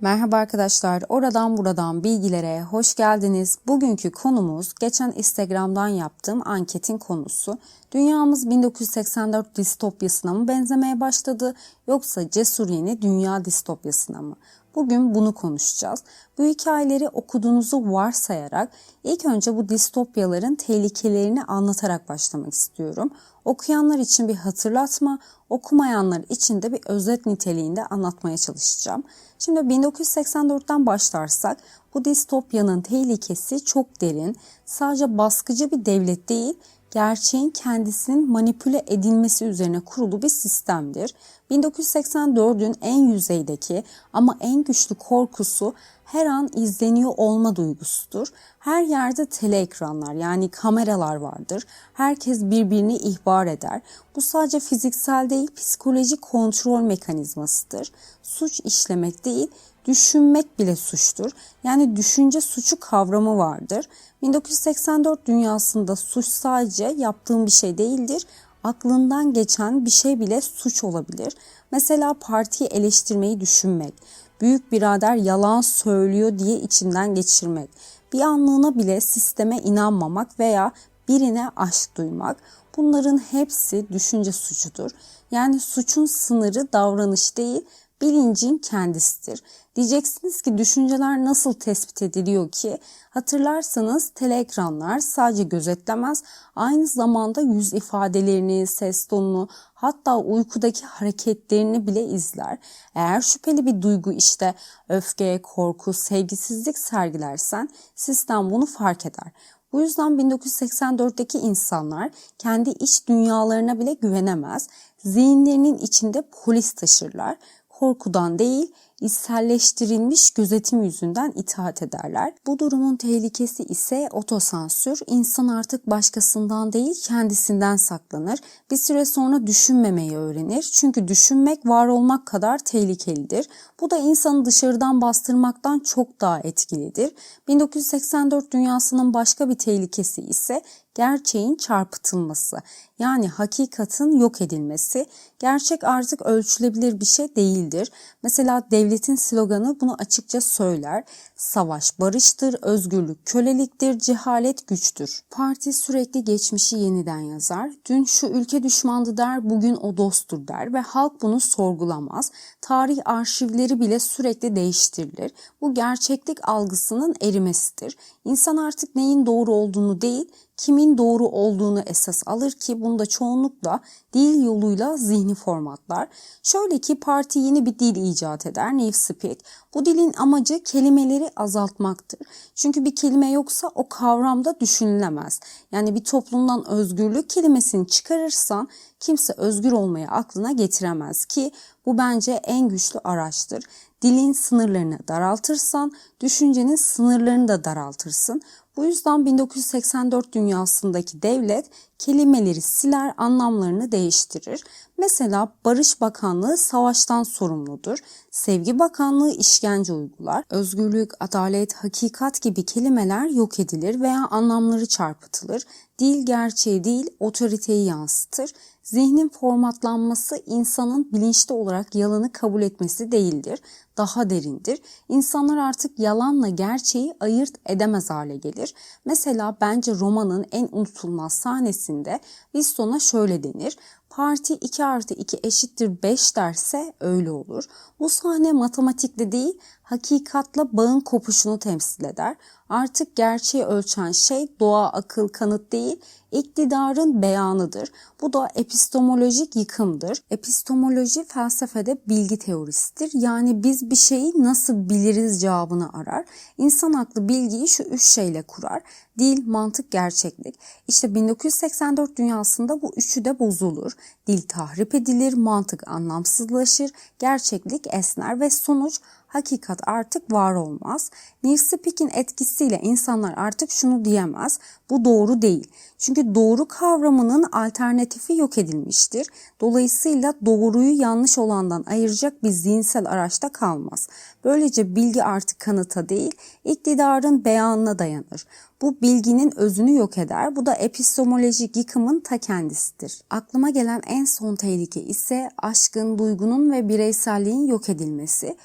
Merhaba arkadaşlar, oradan buradan bilgilere hoş geldiniz. Bugünkü konumuz geçen Instagram'dan yaptığım anketin konusu. Dünyamız 1984 distopyasına mı benzemeye başladı yoksa cesur yeni dünya distopyasına mı? Bugün bunu konuşacağız. Bu hikayeleri okuduğunuzu varsayarak ilk önce bu distopyaların tehlikelerini anlatarak başlamak istiyorum. Okuyanlar için bir hatırlatma, okumayanlar için de bir özet niteliğinde anlatmaya çalışacağım. Şimdi 1984'ten başlarsak bu distopyanın tehlikesi çok derin. Sadece baskıcı bir devlet değil, gerçeğin kendisinin manipüle edilmesi üzerine kurulu bir sistemdir. 1984'ün en yüzeydeki ama en güçlü korkusu her an izleniyor olma duygusudur. Her yerde tele ekranlar yani kameralar vardır. Herkes birbirini ihbar eder. Bu sadece fiziksel değil psikolojik kontrol mekanizmasıdır. Suç işlemek değil düşünmek bile suçtur. Yani düşünce suçu kavramı vardır. 1984 dünyasında suç sadece yaptığım bir şey değildir. Aklından geçen bir şey bile suç olabilir. Mesela partiyi eleştirmeyi düşünmek, büyük birader yalan söylüyor diye içinden geçirmek, bir anlığına bile sisteme inanmamak veya birine aşk duymak bunların hepsi düşünce suçudur. Yani suçun sınırı davranış değil, bilincin kendisidir. Diyeceksiniz ki düşünceler nasıl tespit ediliyor ki? Hatırlarsanız teleekranlar sadece gözetlemez, aynı zamanda yüz ifadelerini, ses tonunu, hatta uykudaki hareketlerini bile izler. Eğer şüpheli bir duygu işte öfke, korku, sevgisizlik sergilersen sistem bunu fark eder. Bu yüzden 1984'teki insanlar kendi iç dünyalarına bile güvenemez. Zihinlerinin içinde polis taşırlar korkudan değil, içselleştirilmiş gözetim yüzünden itaat ederler. Bu durumun tehlikesi ise otosansür. İnsan artık başkasından değil kendisinden saklanır. Bir süre sonra düşünmemeyi öğrenir. Çünkü düşünmek var olmak kadar tehlikelidir. Bu da insanı dışarıdan bastırmaktan çok daha etkilidir. 1984 dünyasının başka bir tehlikesi ise gerçeğin çarpıtılması. Yani hakikatin yok edilmesi. Gerçek artık ölçülebilir bir şey değildir. Mesela devletin sloganı bunu açıkça söyler. Savaş barıştır, özgürlük köleliktir, cehalet güçtür. Parti sürekli geçmişi yeniden yazar. Dün şu ülke düşmandı der, bugün o dosttur der ve halk bunu sorgulamaz. Tarih arşivleri bile sürekli değiştirilir. Bu gerçeklik algısının erimesidir. İnsan artık neyin doğru olduğunu değil, kimin doğru olduğunu esas alır ki bunda çoğunlukla dil yoluyla zihni formatlar. Şöyle ki parti yeni bir dil icat eder, Newspeak. Bu dilin amacı kelimeleri azaltmaktır. Çünkü bir kelime yoksa o kavramda düşünülemez. Yani bir toplumdan özgürlük kelimesini çıkarırsan kimse özgür olmayı aklına getiremez ki bu bence en güçlü araçtır. Dilin sınırlarını daraltırsan düşüncenin sınırlarını da daraltırsın. Bu yüzden 1984 dünyasındaki devlet kelimeleri siler, anlamlarını değiştirir. Mesela Barış Bakanlığı savaştan sorumludur. Sevgi Bakanlığı işkence uygular. Özgürlük, adalet, hakikat gibi kelimeler yok edilir veya anlamları çarpıtılır. Dil gerçeği değil, otoriteyi yansıtır. Zihnin formatlanması insanın bilinçli olarak yalanı kabul etmesi değildir. Daha derindir. İnsanlar artık yalanla gerçeği ayırt edemez hale gelir. Mesela bence romanın en unutulmaz sahnesinde Winston'a şöyle denir. Parti 2 artı 2 eşittir 5 derse öyle olur. Bu sahne matematikle değil hakikatla bağın kopuşunu temsil eder. Artık gerçeği ölçen şey doğa, akıl, kanıt değil, iktidarın beyanıdır. Bu da epistemolojik yıkımdır. Epistemoloji felsefede bilgi teorisidir. Yani biz bir şeyi nasıl biliriz cevabını arar. İnsan aklı bilgiyi şu üç şeyle kurar. Dil, mantık, gerçeklik. İşte 1984 dünyasında bu üçü de bozulur. Dil tahrip edilir, mantık anlamsızlaşır, gerçeklik esner ve sonuç hakikat artık var olmaz. Newspeak'in etkisiyle insanlar artık şunu diyemez. Bu doğru değil. Çünkü doğru kavramının alternatifi yok edilmiştir. Dolayısıyla doğruyu yanlış olandan ayıracak bir zihinsel araçta kalmaz. Böylece bilgi artık kanıta değil, iktidarın beyanına dayanır. Bu bilginin özünü yok eder. Bu da epistemolojik yıkımın ta kendisidir. Aklıma gelen en son tehlike ise aşkın, duygunun ve bireyselliğin yok edilmesi.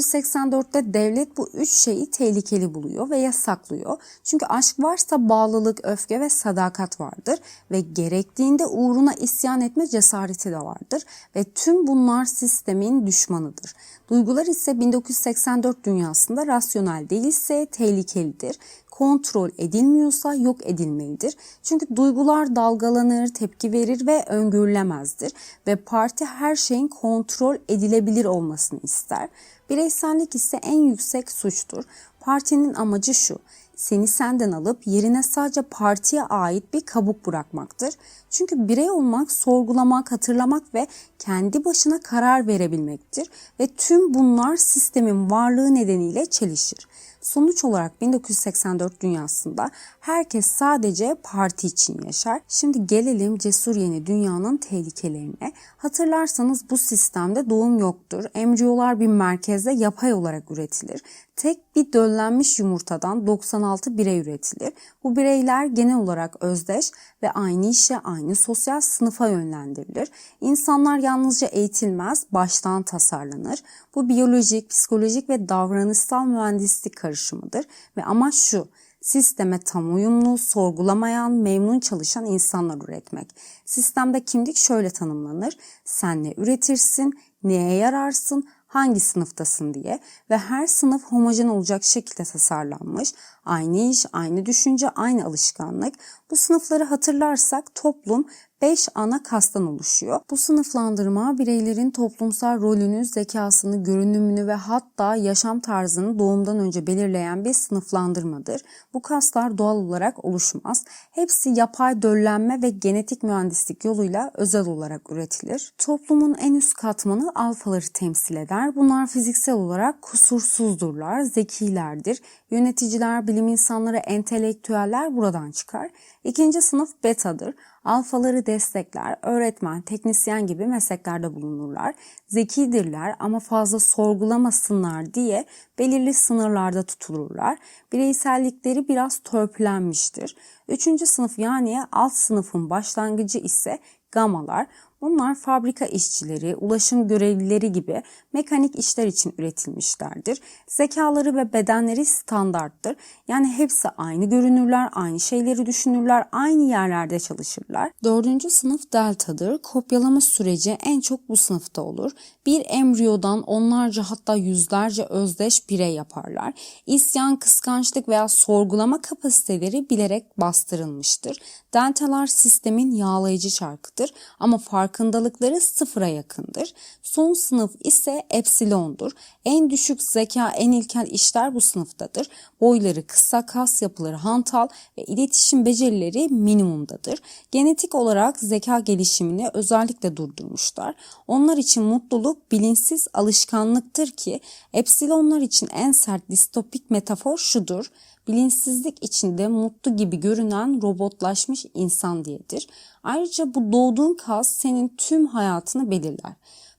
1984'te devlet bu üç şeyi tehlikeli buluyor ve yasaklıyor. Çünkü aşk varsa bağlılık, öfke ve sadakat vardır ve gerektiğinde uğruna isyan etme cesareti de vardır ve tüm bunlar sistemin düşmanıdır. Duygular ise 1984 dünyasında rasyonel değilse tehlikelidir kontrol edilmiyorsa yok edilmelidir. Çünkü duygular dalgalanır, tepki verir ve öngörülemezdir ve parti her şeyin kontrol edilebilir olmasını ister. Bireysellik ise en yüksek suçtur. Partinin amacı şu seni senden alıp yerine sadece partiye ait bir kabuk bırakmaktır. Çünkü birey olmak, sorgulamak, hatırlamak ve kendi başına karar verebilmektir ve tüm bunlar sistemin varlığı nedeniyle çelişir. Sonuç olarak 1984 dünyasında herkes sadece parti için yaşar. Şimdi gelelim cesur yeni dünyanın tehlikelerine. Hatırlarsanız bu sistemde doğum yoktur. Embriyolar bir merkezde yapay olarak üretilir. Tek bir döllenmiş yumurtadan 96 birey üretilir. Bu bireyler genel olarak özdeş ve aynı işe, aynı sosyal sınıfa yönlendirilir. İnsanlar yalnızca eğitilmez, baştan tasarlanır. Bu biyolojik, psikolojik ve davranışsal mühendislik karışımıdır ve amaç şu, sisteme tam uyumlu, sorgulamayan, memnun çalışan insanlar üretmek. Sistemde kimlik şöyle tanımlanır. Sen ne üretirsin, neye yararsın, hangi sınıftasın diye ve her sınıf homojen olacak şekilde tasarlanmış. Aynı iş, aynı düşünce, aynı alışkanlık. Bu sınıfları hatırlarsak toplum 5 ana kastan oluşuyor. Bu sınıflandırma bireylerin toplumsal rolünü, zekasını, görünümünü ve hatta yaşam tarzını doğumdan önce belirleyen bir sınıflandırmadır. Bu kaslar doğal olarak oluşmaz. Hepsi yapay döllenme ve genetik mühendislik yoluyla özel olarak üretilir. Toplumun en üst katmanı alfaları temsil eder. Bunlar fiziksel olarak kusursuzdurlar, zekilerdir. Yöneticiler, bilim insanları, entelektüeller buradan çıkar. İkinci sınıf betadır. Alfaları destekler, öğretmen, teknisyen gibi mesleklerde bulunurlar. Zekidirler ama fazla sorgulamasınlar diye belirli sınırlarda tutulurlar. Bireysellikleri biraz törpülenmiştir. Üçüncü sınıf yani alt sınıfın başlangıcı ise gamalar. Bunlar fabrika işçileri, ulaşım görevlileri gibi mekanik işler için üretilmişlerdir. Zekaları ve bedenleri standarttır. Yani hepsi aynı görünürler, aynı şeyleri düşünürler, aynı yerlerde çalışırlar. Dördüncü sınıf deltadır. Kopyalama süreci en çok bu sınıfta olur. Bir embriyodan onlarca hatta yüzlerce özdeş birey yaparlar. İsyan, kıskançlık veya sorgulama kapasiteleri bilerek bastırılmıştır. Deltalar sistemin yağlayıcı çarkıdır ama farkındalıkları sıfıra yakındır. Son sınıf ise epsilondur. En düşük zeka, en ilkel işler bu sınıftadır. Boyları kısa, kas yapıları hantal ve iletişim becerileri minimumdadır. Genetik olarak zeka gelişimini özellikle durdurmuşlar. Onlar için mutluluk bilinçsiz alışkanlıktır ki epsilonlar için en sert distopik metafor şudur bilinçsizlik içinde mutlu gibi görünen robotlaşmış insan diyedir. Ayrıca bu doğduğun kas senin tüm hayatını belirler.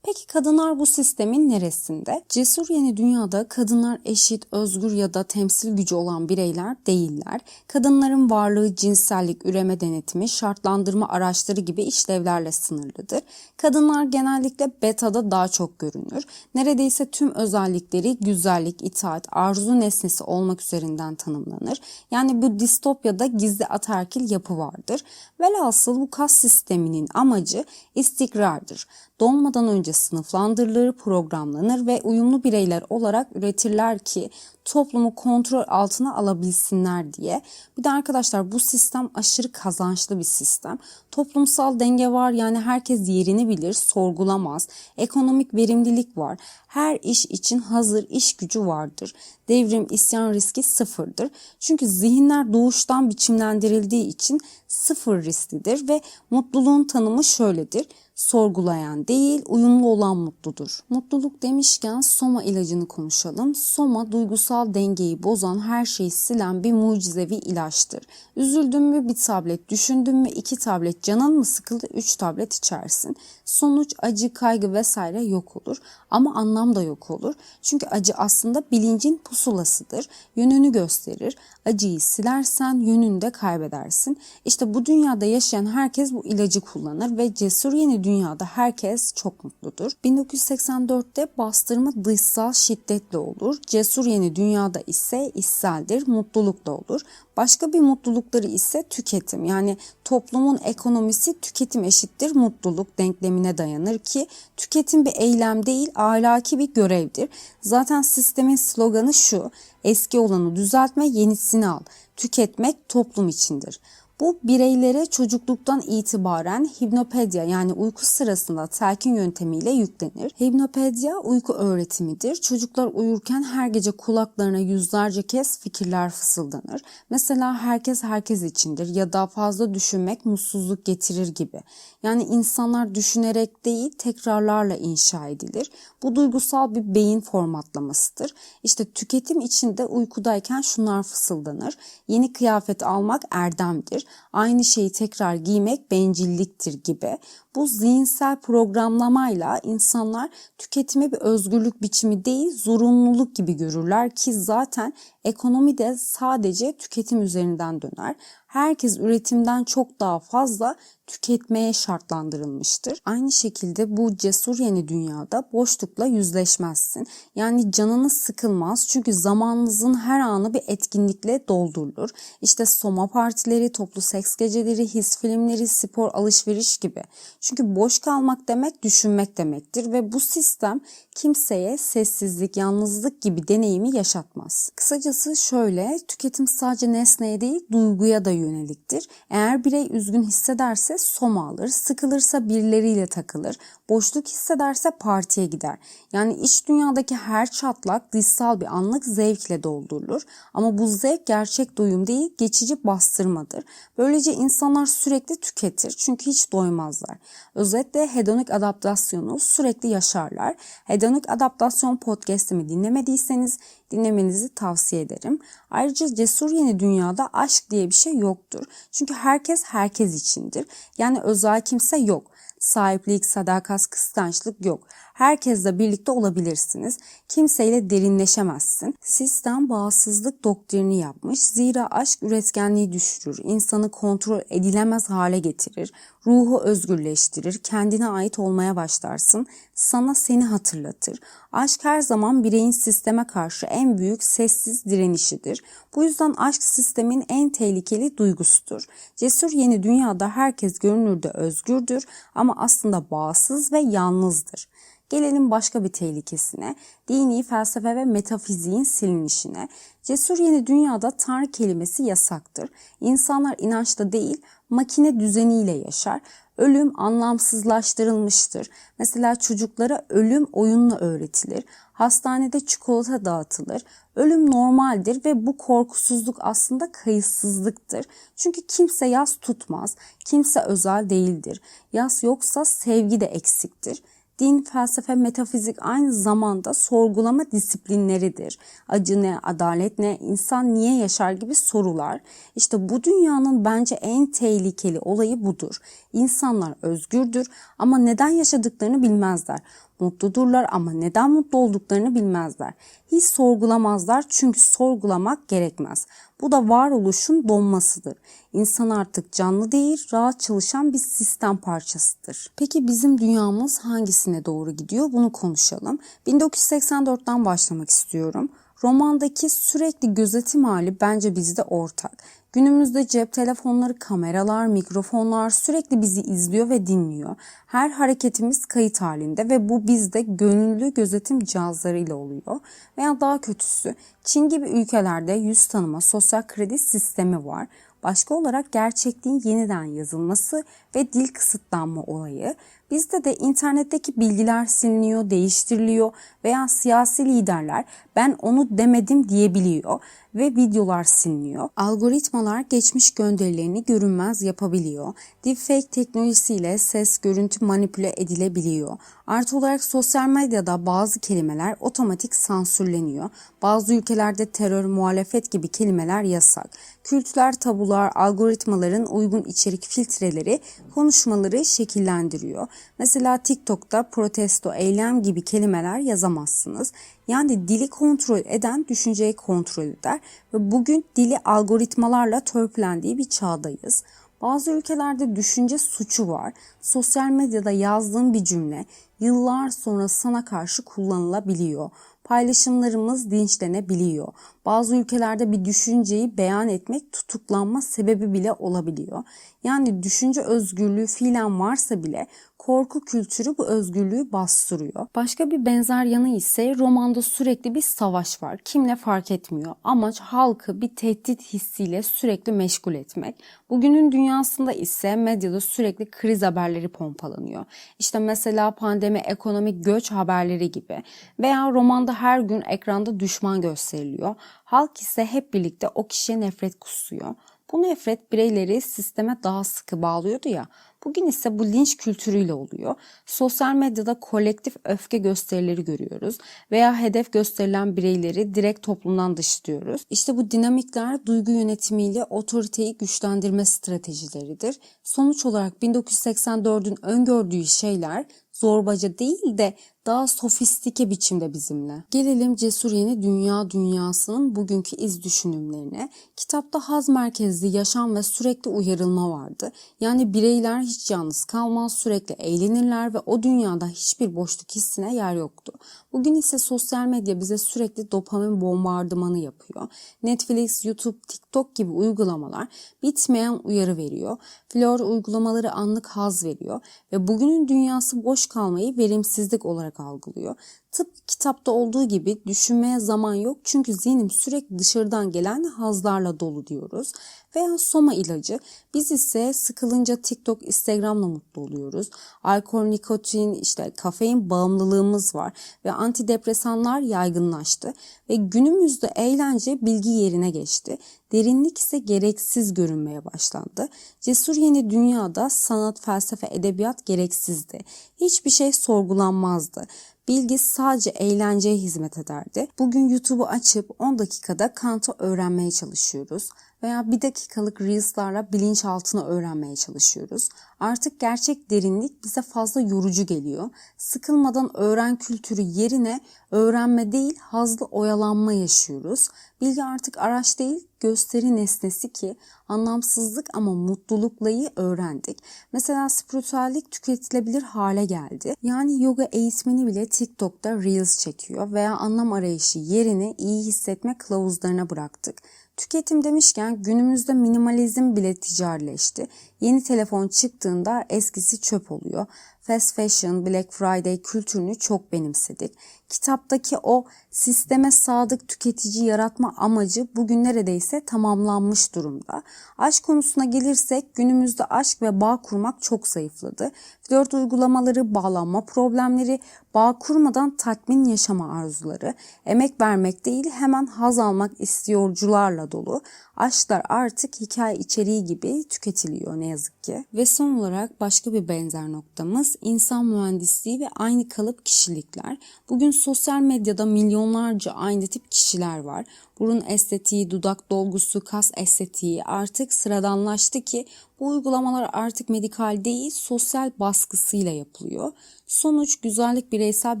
Peki kadınlar bu sistemin neresinde? Cesur yeni dünyada kadınlar eşit, özgür ya da temsil gücü olan bireyler değiller. Kadınların varlığı cinsellik, üreme denetimi, şartlandırma araçları gibi işlevlerle sınırlıdır. Kadınlar genellikle betada daha çok görünür. Neredeyse tüm özellikleri güzellik, itaat, arzu nesnesi olmak üzerinden tanımlanır. Yani bu distopyada gizli aterkil yapı vardır. Velhasıl bu kas sisteminin amacı istikrardır doğmadan önce sınıflandırılır, programlanır ve uyumlu bireyler olarak üretirler ki toplumu kontrol altına alabilsinler diye. Bir de arkadaşlar bu sistem aşırı kazançlı bir sistem. Toplumsal denge var yani herkes yerini bilir, sorgulamaz. Ekonomik verimlilik var. Her iş için hazır iş gücü vardır. Devrim, isyan riski sıfırdır. Çünkü zihinler doğuştan biçimlendirildiği için sıfır risklidir ve mutluluğun tanımı şöyledir Sorgulayan değil, uyumlu olan mutludur. Mutluluk demişken Soma ilacını konuşalım. Soma duygusal dengeyi bozan, her şeyi silen bir mucizevi ilaçtır. Üzüldün mü bir tablet, düşündün mü iki tablet, canın mı sıkıldı üç tablet içersin. Sonuç acı, kaygı vesaire yok olur ama anlam da yok olur. Çünkü acı aslında bilincin pusulasıdır. Yönünü gösterir. Acıyı silersen yönünü de kaybedersin. İşte bu dünyada yaşayan herkes bu ilacı kullanır ve cesur yeni dünyada herkes çok mutludur. 1984'te bastırma dışsal şiddetle olur. Cesur yeni dünyada ise içseldir, mutluluk da olur. Başka bir mutlulukları ise tüketim. Yani toplumun ekonomisi tüketim eşittir mutluluk denklemine dayanır ki tüketim bir eylem değil ahlaki bir görevdir. Zaten sistemin sloganı şu. Eski olanı düzeltme, yenisini al. Tüketmek toplum içindir. Bu bireylere çocukluktan itibaren hipnopedya yani uyku sırasında telkin yöntemiyle yüklenir. Hipnopedya uyku öğretimidir. Çocuklar uyurken her gece kulaklarına yüzlerce kez fikirler fısıldanır. Mesela herkes herkes içindir ya da fazla düşünmek mutsuzluk getirir gibi. Yani insanlar düşünerek değil tekrarlarla inşa edilir. Bu duygusal bir beyin formatlamasıdır. İşte tüketim içinde uykudayken şunlar fısıldanır. Yeni kıyafet almak erdemdir aynı şeyi tekrar giymek bencilliktir gibi. Bu zihinsel programlamayla insanlar tüketimi bir özgürlük biçimi değil zorunluluk gibi görürler ki zaten ekonomi de sadece tüketim üzerinden döner. Herkes üretimden çok daha fazla tüketmeye şartlandırılmıştır. Aynı şekilde bu cesur yeni dünyada boşlukla yüzleşmezsin. Yani canını sıkılmaz çünkü zamanınızın her anı bir etkinlikle doldurulur. İşte soma partileri, toplu seks geceleri, his filmleri, spor, alışveriş gibi. Çünkü boş kalmak demek düşünmek demektir ve bu sistem kimseye sessizlik, yalnızlık gibi deneyimi yaşatmaz. Kısacası şöyle, tüketim sadece nesneye değil duyguya da yöneliktir. Eğer birey üzgün hissederse soma alır, sıkılırsa birileriyle takılır, boşluk hissederse partiye gider. Yani iç dünyadaki her çatlak dışsal bir anlık zevkle doldurulur. Ama bu zevk gerçek doyum değil, geçici bastırmadır. Böylece insanlar sürekli tüketir çünkü hiç doymazlar. Özetle hedonik adaptasyonu sürekli yaşarlar. Hedonik adaptasyon podcast'imi dinlemediyseniz dinlemenizi tavsiye ederim. Ayrıca cesur yeni dünyada aşk diye bir şey yoktur. Çünkü herkes herkes içindir. Yani özel kimse yok. Sahiplik, sadakat, kıskançlık yok. Herkesle birlikte olabilirsiniz. Kimseyle derinleşemezsin. Sistem bağımsızlık doktrini yapmış. Zira aşk üretkenliği düşürür. insanı kontrol edilemez hale getirir. Ruhu özgürleştirir. Kendine ait olmaya başlarsın. Sana seni hatırlatır. Aşk her zaman bireyin sisteme karşı en büyük sessiz direnişidir. Bu yüzden aşk sistemin en tehlikeli duygusudur. Cesur yeni dünyada herkes görünürde özgürdür ama aslında bağımsız ve yalnızdır. Gelelim başka bir tehlikesine, dini felsefe ve metafiziğin silinişine. Cesur yeni dünyada Tanrı kelimesi yasaktır. İnsanlar inançta değil, makine düzeniyle yaşar. Ölüm anlamsızlaştırılmıştır. Mesela çocuklara ölüm oyunla öğretilir. Hastanede çikolata dağıtılır. Ölüm normaldir ve bu korkusuzluk aslında kayıtsızlıktır. Çünkü kimse yas tutmaz, kimse özel değildir. Yas yoksa sevgi de eksiktir. Din, felsefe, metafizik aynı zamanda sorgulama disiplinleridir. Acı ne, adalet ne, insan niye yaşar gibi sorular. İşte bu dünyanın bence en tehlikeli olayı budur. İnsanlar özgürdür ama neden yaşadıklarını bilmezler. Mutludurlar ama neden mutlu olduklarını bilmezler. Hiç sorgulamazlar çünkü sorgulamak gerekmez. Bu da varoluşun donmasıdır. İnsan artık canlı değil, rahat çalışan bir sistem parçasıdır. Peki bizim dünyamız hangisine doğru gidiyor? Bunu konuşalım. 1984'ten başlamak istiyorum. Romandaki sürekli gözetim hali bence bizde ortak. Günümüzde cep telefonları, kameralar, mikrofonlar sürekli bizi izliyor ve dinliyor. Her hareketimiz kayıt halinde ve bu bizde gönüllü gözetim cihazlarıyla oluyor. Veya daha kötüsü Çin gibi ülkelerde yüz tanıma sosyal kredi sistemi var. Başka olarak gerçekliğin yeniden yazılması ve dil kısıtlanma olayı. Bizde de internetteki bilgiler siliniyor, değiştiriliyor veya siyasi liderler ben onu demedim diyebiliyor. ve videolar siliniyor. Algoritmalar geçmiş gönderilerini görünmez yapabiliyor. Deepfake teknolojisiyle ses, görüntü manipüle edilebiliyor. Artı olarak sosyal medyada bazı kelimeler otomatik sansürleniyor. Bazı ülkelerde terör, muhalefet gibi kelimeler yasak. Kültürel tabular, algoritmaların uygun içerik filtreleri konuşmaları şekillendiriyor. Mesela TikTok'ta protesto, eylem gibi kelimeler yazamazsınız. Yani dili kontrol eden düşünceyi kontrol eder ve bugün dili algoritmalarla törpülendiği bir çağdayız. Bazı ülkelerde düşünce suçu var. Sosyal medyada yazdığın bir cümle yıllar sonra sana karşı kullanılabiliyor. Paylaşımlarımız linçlenebiliyor. Bazı ülkelerde bir düşünceyi beyan etmek tutuklanma sebebi bile olabiliyor. Yani düşünce özgürlüğü fiilen varsa bile korku kültürü bu özgürlüğü bastırıyor. Başka bir benzer yanı ise romanda sürekli bir savaş var. Kimle fark etmiyor. Amaç halkı bir tehdit hissiyle sürekli meşgul etmek. Bugünün dünyasında ise medyada sürekli kriz haberleri pompalanıyor. İşte mesela pandemi, ekonomik göç haberleri gibi. Veya romanda her gün ekranda düşman gösteriliyor. Halk ise hep birlikte o kişiye nefret kusuyor. Bu nefret bireyleri sisteme daha sıkı bağlıyordu ya. Bugün ise bu linç kültürüyle oluyor. Sosyal medyada kolektif öfke gösterileri görüyoruz veya hedef gösterilen bireyleri direkt toplumdan dışlıyoruz. İşte bu dinamikler duygu yönetimiyle otoriteyi güçlendirme stratejileridir. Sonuç olarak 1984'ün öngördüğü şeyler zorbaca değil de daha sofistike biçimde bizimle. Gelelim Cesur Yeni Dünya Dünyası'nın bugünkü iz düşünümlerine. Kitapta haz merkezli yaşam ve sürekli uyarılma vardı. Yani bireyler hiç yalnız kalmaz, sürekli eğlenirler ve o dünyada hiçbir boşluk hissine yer yoktu. Bugün ise sosyal medya bize sürekli dopamin bombardımanı yapıyor. Netflix, YouTube, TikTok gibi uygulamalar bitmeyen uyarı veriyor. Flor uygulamaları anlık haz veriyor ve bugünün dünyası boş kalmayı verimsizlik olarak algılıyor. Tıpkı kitapta olduğu gibi düşünmeye zaman yok çünkü zihnim sürekli dışarıdan gelen hazlarla dolu diyoruz. Veya soma ilacı. Biz ise sıkılınca TikTok, Instagram'la mutlu oluyoruz. Alkol, nikotin, işte kafein bağımlılığımız var ve antidepresanlar yaygınlaştı ve günümüzde eğlence bilgi yerine geçti. Derinlik ise gereksiz görünmeye başlandı. Cesur yeni dünyada sanat, felsefe, edebiyat gereksizdi. Hiçbir şey sorgulanmazdı. Bilgi sadece eğlenceye hizmet ederdi. Bugün YouTube'u açıp 10 dakikada Kant'ı öğrenmeye çalışıyoruz veya bir dakikalık Reels'larla bilinçaltını öğrenmeye çalışıyoruz. Artık gerçek derinlik bize fazla yorucu geliyor. Sıkılmadan öğren kültürü yerine öğrenme değil hazlı oyalanma yaşıyoruz. Bilgi artık araç değil gösteri nesnesi ki anlamsızlık ama mutluluklayı öğrendik. Mesela spiritüellik tüketilebilir hale geldi. Yani yoga eğitmeni bile TikTok'ta Reels çekiyor veya anlam arayışı yerini iyi hissetme kılavuzlarına bıraktık. Tüketim demişken günümüzde minimalizm bile ticarileşti. Yeni telefon çıktığında eskisi çöp oluyor. Fast fashion, Black Friday kültürünü çok benimsedik. Kitaptaki o sisteme sadık tüketici yaratma amacı bugün neredeyse tamamlanmış durumda. Aşk konusuna gelirsek günümüzde aşk ve bağ kurmak çok zayıfladı. Flört uygulamaları, bağlanma problemleri, bağ kurmadan tatmin yaşama arzuları, emek vermek değil hemen haz almak istiyorcularla dolu. Aşklar artık hikaye içeriği gibi tüketiliyor ne yazık ki. Ve son olarak başka bir benzer noktamız insan mühendisliği ve aynı kalıp kişilikler. Bugün sosyal medyada milyonlarca aynı tip kişiler var. Burun estetiği, dudak dolgusu, kas estetiği artık sıradanlaştı ki bu uygulamalar artık medikal değil sosyal baskısıyla yapılıyor. Sonuç güzellik bireysel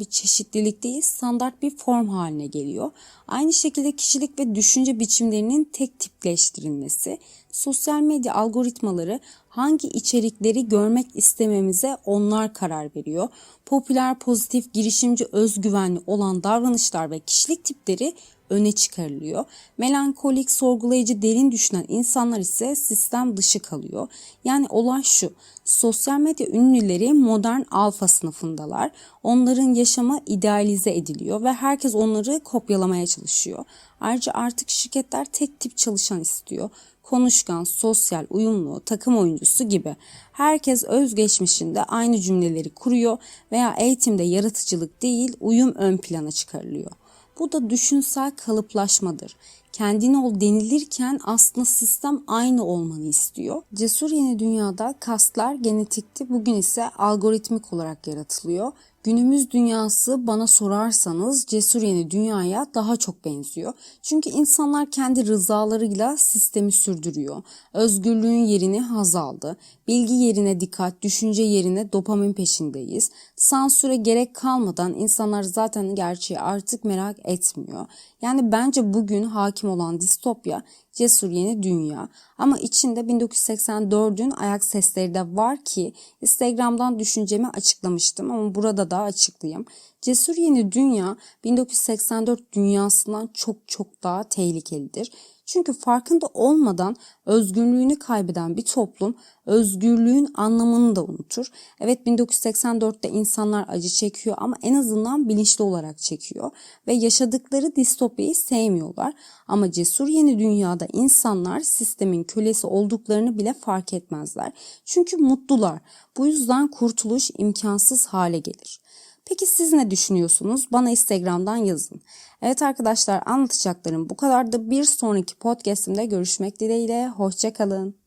bir çeşitlilik değil standart bir form haline geliyor. Aynı şekilde kişilik ve düşünce biçimlerinin tek tipleştirilmesi, sosyal medya algoritmaları hangi içerikleri görmek istememize onlar karar veriyor. Popüler, pozitif, girişimci, özgüvenli olan davranışlar ve kişilik tipleri öne çıkarılıyor. Melankolik, sorgulayıcı, derin düşünen insanlar ise sistem dışı kalıyor. Yani olay şu. Sosyal medya ünlüleri modern alfa sınıfındalar. Onların yaşamı idealize ediliyor ve herkes onları kopyalamaya çalışıyor. Ayrıca artık şirketler tek tip çalışan istiyor konuşkan, sosyal, uyumlu, takım oyuncusu gibi. Herkes özgeçmişinde aynı cümleleri kuruyor veya eğitimde yaratıcılık değil uyum ön plana çıkarılıyor. Bu da düşünsel kalıplaşmadır. Kendin ol denilirken aslında sistem aynı olmanı istiyor. Cesur yeni dünyada kaslar genetikti, bugün ise algoritmik olarak yaratılıyor. Günümüz dünyası bana sorarsanız cesur yeni dünyaya daha çok benziyor. Çünkü insanlar kendi rızalarıyla sistemi sürdürüyor. Özgürlüğün yerini haz aldı. Bilgi yerine dikkat, düşünce yerine dopamin peşindeyiz. Sansüre gerek kalmadan insanlar zaten gerçeği artık merak etmiyor. Yani bence bugün hakim olan distopya cesur yeni dünya. Ama içinde 1984'ün ayak sesleri de var ki Instagram'dan düşüncemi açıklamıştım ama burada da açıklayayım. Cesur yeni dünya 1984 dünyasından çok çok daha tehlikelidir. Çünkü farkında olmadan özgürlüğünü kaybeden bir toplum özgürlüğün anlamını da unutur. Evet 1984'te insanlar acı çekiyor ama en azından bilinçli olarak çekiyor ve yaşadıkları distopyayı sevmiyorlar. Ama cesur yeni dünyada insanlar sistemin kölesi olduklarını bile fark etmezler. Çünkü mutlular. Bu yüzden kurtuluş imkansız hale gelir. Peki siz ne düşünüyorsunuz? Bana Instagram'dan yazın. Evet arkadaşlar anlatacaklarım bu kadardı. Bir sonraki podcastimde görüşmek dileğiyle. Hoşçakalın.